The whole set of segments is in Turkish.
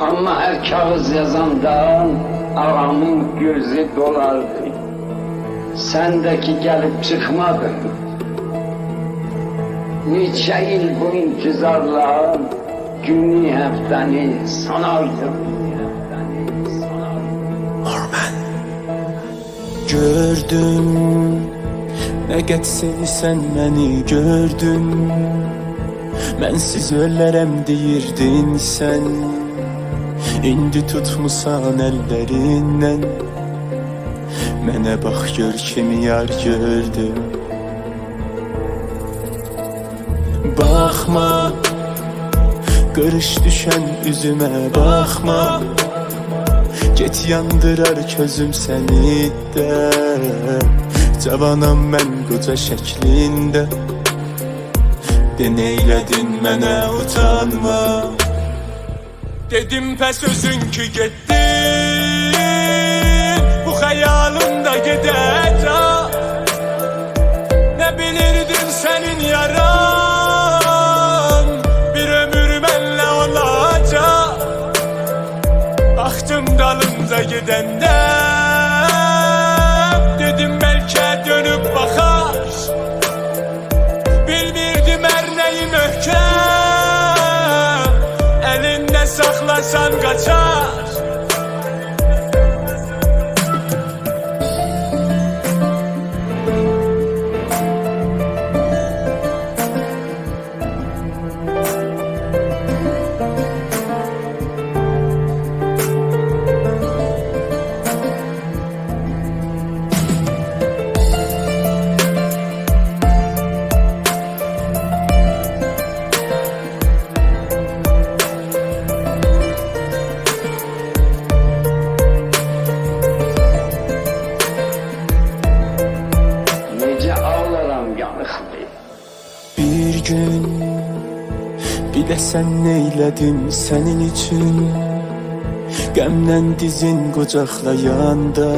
Ama her kağıt yazandan ağamın gözü dolardı. Sendeki gelip çıkmadın. Nice yıl bu intizarla günü hefteni sanardım. Gördüm Ne geçseydi sen beni gördün Mensiz öllerem deyirdin sen İndi tutmusan ellerinden. Mene bak gör kimi yar gördüm Bakma Kırış düşen üzüme bakma. Get yandırar közüm səni də Cavanam mən qoca şəklində De neylədin mənə utanma Dedim pəs özün ki getdin Bu xəyalımda gedəcək Ne bilirdim senin yaran? Bir ömür mənlə olacaq Baktım dalımca gidende saklasan kaçar yanıklı. Bir gün Bir de sen neyledin senin için? Qəmlə dizin qucaqlayanda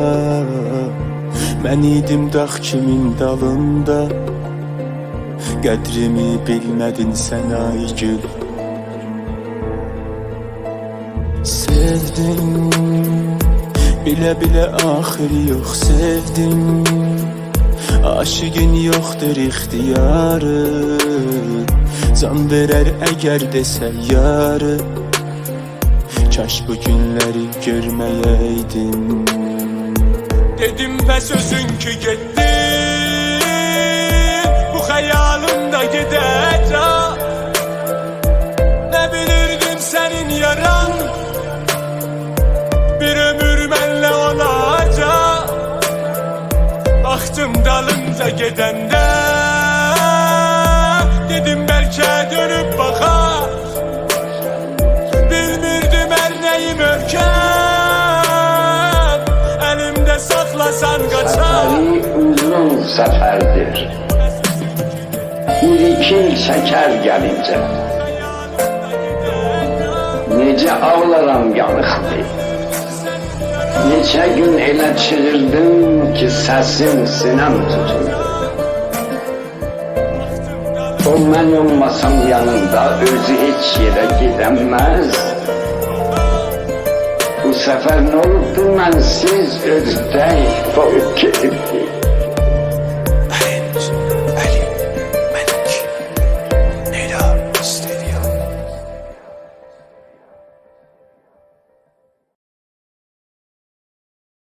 Mən idim dağ kimin dalında? Qədrimi bilmədin sən ay gül. Sevdim. Bilə-bilə axır yox sevdim Aşığın yoxdur ixtiyarı. Can verər əgər desə yarı. Kaş bu günləri görməyəydim Dedim və sözün ki getdin Bu xəyalımda gedəcək dalınca gedende Dedim belki dönüp bakar Bilmirdim her neyi möhkem Elimde saklasan kaçar Seferi uzun seferdir. Bir iki yıl çeker gelince. Nece ağlaram yanıklı. Neçə gün elə çığırdım ki səsim sinəm tutuldu. O mən olmasam yanında özü heç yerə gedəməz. Bu səfər nə olubdu mənsiz ördək boyub gedibdi.